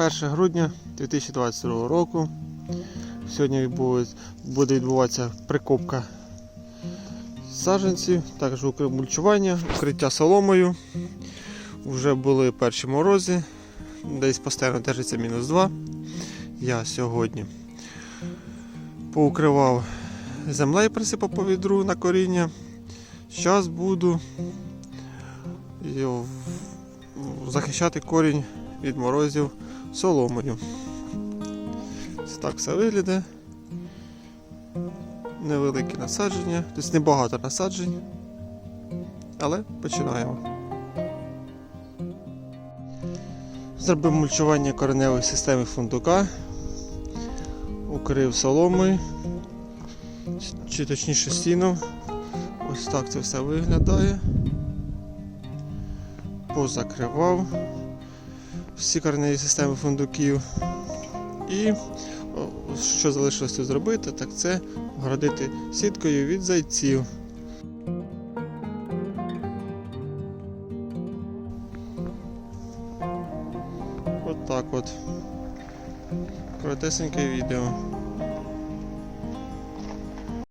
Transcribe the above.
1 грудня 2022 року. Сьогодні буде відбуватися прикопка саджанців, також мульчування, укриття соломою. Вже були перші морози, десь постійно держиться мінус 2. Я сьогодні поукривав землею, присипав по відру на коріння. Зараз буду захищати корінь від морозів соломою. Так все виглядає. Невеликі насадження, тобто небагато насаджень. Але починаємо. Зробив мульчування кореневої системи фундука. Укрив соломою, чи точніше стіном. Ось так це все виглядає. Позакривав всі кореневі системи фундуків. І що залишилось тут зробити, так це огородити сіткою від зайців. От от. Коротесеньке відео.